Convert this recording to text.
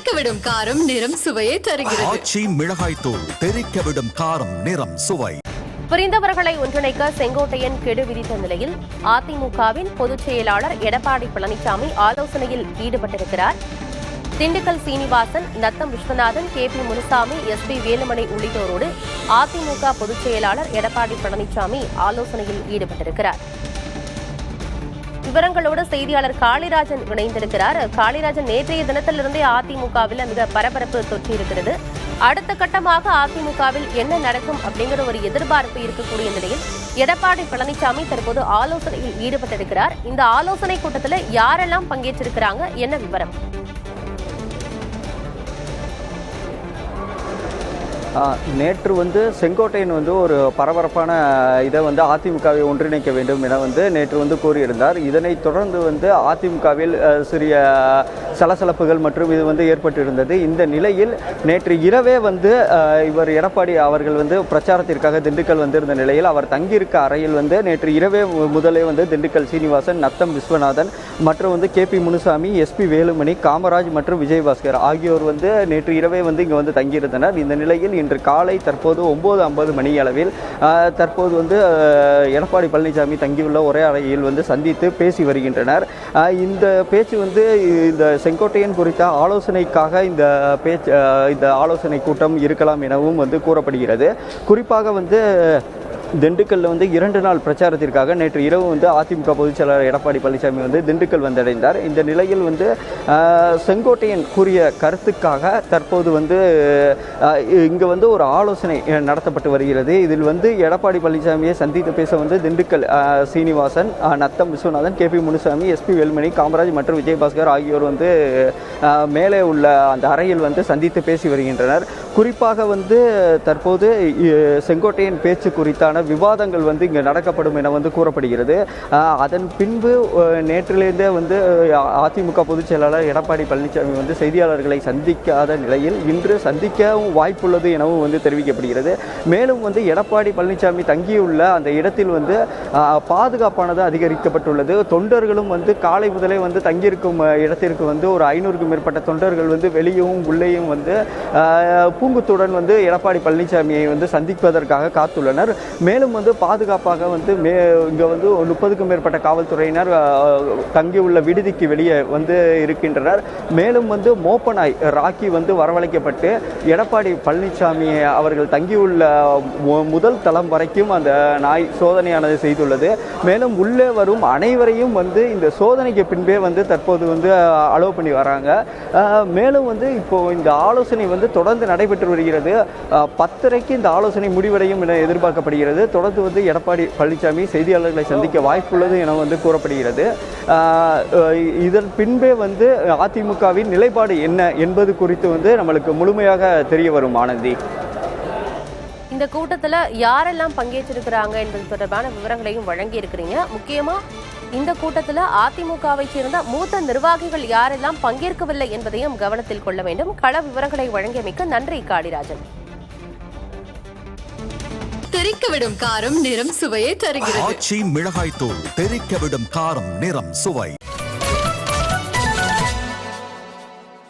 தெறிக்கவிடும் காரம் நிறம் சுவையை தருகிறது. ஆச்சி மிளகாய் தூள் தெறிக்க விடும் காரம் நிறம் சுவை. பிரிந்தவர்களை ஒன்றிணைக்க செங்கோட்டையன் கெடு விதித்த நிலையில் அதிமுகவின் பொதுச் செயலாளர் எடப்பாடி பழனிசாமி ஆலோசனையில் ஈடுபட்டிருக்கிறார். Dindigul Srinivasan Natham Viswanathan K P Munusamy S P Velumani உள்ளிட்டோரோடு AIADMK பொதுச் செயலாளர் எடப்பாடி பழனிசாமி ஆலோசனையில் ஈடுபட்டிருக்கிறார். விவரங்களோடு செய்தியாளர் காளிராஜன் இணைந்திருக்கிறார். காளிராஜன் நேற்றைய தினத்திலிருந்தே அதிமுகவில் மிக பரபரப்பு தொற்றியிருக்கிறது. அடுத்த கட்டமாக அதிமுகவில் என்ன நடக்கும் அப்படிங்கிற ஒரு எதிர்பார்ப்பு இருக்கக்கூடிய நிலையில் எடப்பாடி பழனிசாமி தற்போது ஆலோசனையில் ஈடுபட்டிருக்கிறார். இந்த ஆலோசனை கூட்டத்தில் யாரெல்லாம் பங்கேற்றிருக்கிறாங்க? என்ன விவரம்? நேற்று வந்து செங்கோட்டையன் வந்து ஒரு பரபரப்பான இதை வந்து அதிமுகவை ஒன்றிணைக்க வேண்டும் என வந்து நேற்று வந்து கூறியிருந்தார். இதனைத் தொடர்ந்து வந்து அதிமுகவில் சிறிய சலசலப்புகள் மற்றும் இது வந்து ஏற்பட்டிருந்தது. இந்த நிலையில் நேற்று இரவே வந்து இவர் எடப்பாடி அவர்கள் வந்து பிரச்சாரத்திற்காக திண்டுக்கல் வந்திருந்த நிலையில் அவர் தங்கியிருக்க அறையில் வந்து நேற்று இரவே முதலே வந்து திண்டுக்கல் சீனிவாசன் நத்தம் விஸ்வநாதன் மற்றும் வந்து K P Munusamy SP Velumani Kamaraj மற்றும் விஜயபாஸ்கர் ஆகியோர் வந்து நேற்று இரவே வந்து இங்கே வந்து தங்கியிருந்தனர். இந்த நிலையில் இன்று காலை தற்போது ஒம்பது ஐம்பது மணி அளவில் தற்போது வந்து எடப்பாடி பழனிசாமி தங்கியுள்ள ஒரே அறையில் வந்து சந்தித்து பேசி வருகின்றனர். இந்த பேச்சு வந்து இந்த செங்கோட்டையன் குறித்த ஆலோசனைக்காக இந்த பேச்சு இந்த ஆலோசனை கூட்டம் இருக்கலாம் எனவும் வந்து கூறப்படுகிறது. குறிப்பாக வந்து திண்டுக்கல்ல வந்து இரண்டு நாள் பிரச்சாரத்திற்காக நேற்று இரவு வந்து அதிமுக பொதுச் செயலாளர் எடப்பாடி பழனிசாமி வந்து திண்டுக்கல் வந்தடைந்தார். இந்த நிலையில் வந்து செங்கோட்டையன் கூறிய கருத்துக்காக தற்போது வந்து இங்கே வந்து ஒரு ஆலோசனை நடத்தப்பட்டு வருகிறது. இதில் வந்து எடப்பாடி பழனிசாமியை சந்தித்து பேச வந்து Dindigul Srinivasan Natham Viswanathan K P Munusamy SP Velumani Kamaraj மற்றும் விஜயபாஸ்கர் ஆகியோர் வந்து மேலே உள்ள அந்த அறையில் வந்து சந்தித்து பேசி வருகின்றனர். குறிப்பாக வந்து தற்போது செங்கோட்டையின் பேச்சு குறித்தான விவாதங்கள் வந்து இங்கே நடக்கப்படும் என வந்து கூறப்படுகிறது. அதன் பின்பு நேற்றிலிருந்தே வந்து அதிமுக பொதுச் செயலாளர் எடப்பாடி பழனிசாமி வந்து செய்தியாளர்களை சந்திக்காத நிலையில் இன்று சந்திக்கவும் வாய்ப்புள்ளது எனவும் வந்து தெரிவிக்கப்படுகிறது. மேலும் வந்து எடப்பாடி பழனிசாமி தங்கியுள்ள அந்த இடத்தில் வந்து பாதுகாப்பானது அதிகரிக்கப்பட்டுள்ளது. தொண்டர்களும் வந்து காலை முதலே வந்து தங்கியிருக்கும் இடத்திற்கு வந்து ஒரு ஐநூறுக்கும் மேற்பட்ட தொண்டர்கள் வந்து வெளியும் உள்ளேயும் வந்து பூங்குத்துடன் வந்து எடப்பாடி பழனிசாமியை வந்து சந்திப்பதற்காக காத்துள்ளனர். மேலும் வந்து பாதுகாப்பாக வந்து மே இங்கே வந்து ஒரு முப்பதுக்கும் மேற்பட்ட காவல்துறையினர் தங்கியுள்ள விடுதிக்கு வெளியே வந்து இருக்கின்றனர். மேலும் வந்து மோப்பனாய் ராக்கி வந்து வரவழைக்கப்பட்டு எடப்பாடி பழனிசாமி அவர்கள் தங்கியுள்ள மு- முதல் தளம் வரைக்கும் அந்த நாய் சோதனையானது செய்துள்ளது. மேலும் உள்ளே வரும் அனைவரையும் வந்து இந்த சோதனைக்கு பின்பே வந்து தற்போது வந்து அலோவ் பண்ணி வராங்க. மேலும் வந்து இப்போ இந்த ஆலோசனை வந்து தொடர்ந்து நடைபெற்று வருகிறது. பத்தரைக்கு இந்த ஆலோசனை முடிவடையும் என எதிர்பார்க்கப்படுகிறது. தொடர்ந்து வந்து எடப்பாடி பழனிசாமி செய்தியாளர்களை சந்திக்க வாய்ப்புள்ளது என வந்து கூறப்படுகிறது. ஆஹ், இதன் பின்பே வந்து அதிமுகவின் நிலைப்பாடு என்ன என்பது குறித்து வந்து நம்மளுக்கு முழுமையாக தெரிய வரும் ஆனந்தி. இந்த கூட்டத்துல யாரெல்லாம் பங்கேற்றிருக்கிறாங்க என்பது தொடர்பான விவரங்களையும் வழங்கி இருக்கிறீங்க முக்கியமா இந்த கூட்டத்துல அதிமுகவை சேர்ந்த மூத்த நிர்வாகிகள் யாரெல்லாம் பங்கேற்கவில்லை என்பதையும் கவனத்தில் கொள்ள வேண்டும். கள விவரங்களை வழங்கியமைக்கு நன்றி காளிராஜன். தெறிக்கவிடும் காரம் நிறம் சுவையை தருகிறது. ஆச்சி மிளகாய் தூள் தெறிக்க விடும் காரம் நிறம் சுவை.